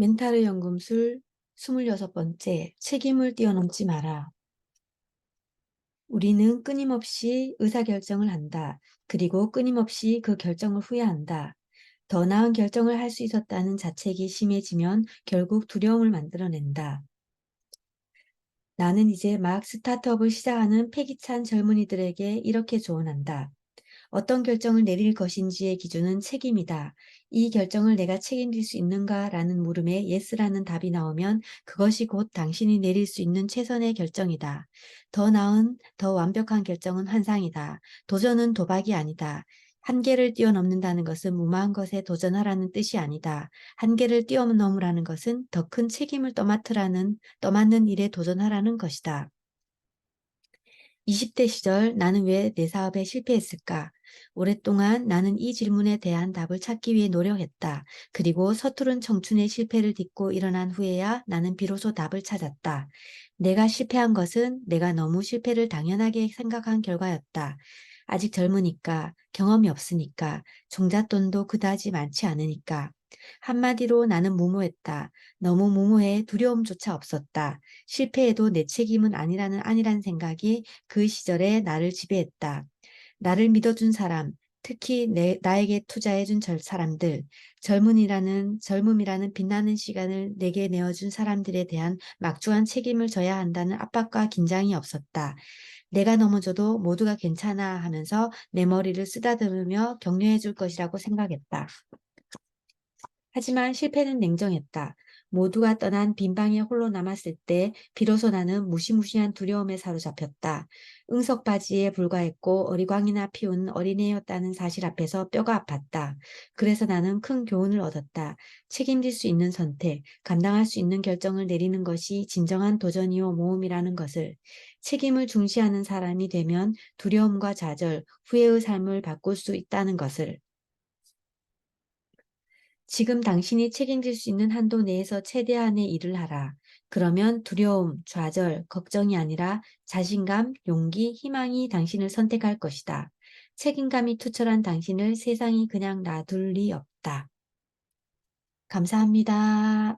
멘탈의 연금술 26번째 책임을 뛰어넘지 마라. 우리는 끊임없이 의사결정을 한다. 그리고 끊임없이 그 결정을 후회한다. 더 나은 결정을 할 수 있었다는 자책이 심해지면 결국 두려움을 만들어낸다. 나는 이제 막 스타트업을 시작하는 패기찬 젊은이들에게 이렇게 조언한다. 어떤 결정을 내릴 것인지의 기준은 책임이다. 이 결정을 내가 책임질 수 있는가? 라는 물음에 예스라는 답이 나오면 그것이 곧 당신이 내릴 수 있는 최선의 결정이다. 더 나은, 더 완벽한 결정은 환상이다. 도전은 도박이 아니다. 한계를 뛰어넘는다는 것은 무모한 것에 도전하라는 뜻이 아니다. 한계를 뛰어넘으라는 것은 더 큰 책임을 떠맡으라는, 떠맡는 일에 도전하라는 것이다. 20대 시절 나는 왜 내 사업에 실패했을까? 오랫동안 나는 이 질문에 대한 답을 찾기 위해 노력했다. 그리고 서투른 청춘의 실패를 딛고 일어난 후에야 나는 비로소 답을 찾았다. 내가 실패한 것은 내가 너무 실패를 당연하게 생각한 결과였다. 아직 젊으니까, 경험이 없으니까, 종잣돈도 그다지 많지 않으니까. 한마디로 나는 무모했다. 너무 무모해 두려움조차 없었다. 실패해도 내 책임은 아니라는 아니란 생각이 그 시절에 나를 지배했다. 나를 믿어준 사람, 특히 내, 나에게 투자해준 절 사람들, 젊은이라는, 젊음이라는 빛나는 시간을 내게 내어준 사람들에 대한 막중한 책임을 져야 한다는 압박과 긴장이 없었다. 내가 넘어져도 모두가 괜찮아 하면서 내 머리를 쓰다듬으며 격려해 줄 것이라고 생각했다. 하지만 실패는 냉정했다. 모두가 떠난 빈방에 홀로 남았을 때 비로소 나는 무시무시한 두려움에 사로잡혔다. 응석 바지에 불과했고 어리광이나 피운 어린애였다는 사실 앞에서 뼈가 아팠다. 그래서 나는 큰 교훈을 얻었다. 책임질 수 있는 선택, 감당할 수 있는 결정을 내리는 것이 진정한 도전이요 모험이라는 것을 책임을 중시하는 사람이 되면 두려움과 좌절, 후회의 삶을 바꿀 수 있다는 것을 지금 당신이 책임질 수 있는 한도 내에서 최대한의 일을 하라. 그러면 두려움, 좌절, 걱정이 아니라 자신감, 용기, 희망이 당신을 선택할 것이다. 책임감이 투철한 당신을 세상이 그냥 놔둘 리 없다. 감사합니다.